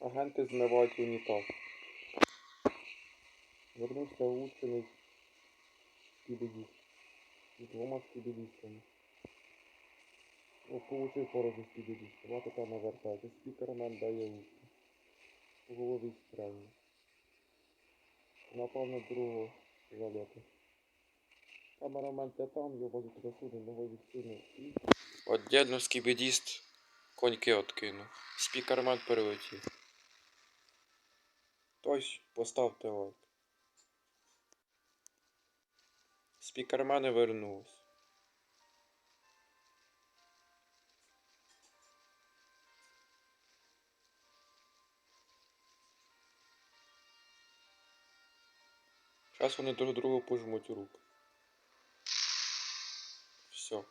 Агенти змивають унітаз. Вернувся улучшений скібідіст. З двома скібідістами. О, получив порожу скібідіст. Вот така навертається. Спікермен дає ушки. У голові стрельне. Напав на другого залета. Камерамен те там, його возить засуди, новий відсунув і... Отдельно скібідіст коньки откинув. Спікермен перелетів. Тось поставте лайк. Спікермени вернулись. Зараз вони друг другу пожмуть руку. Все.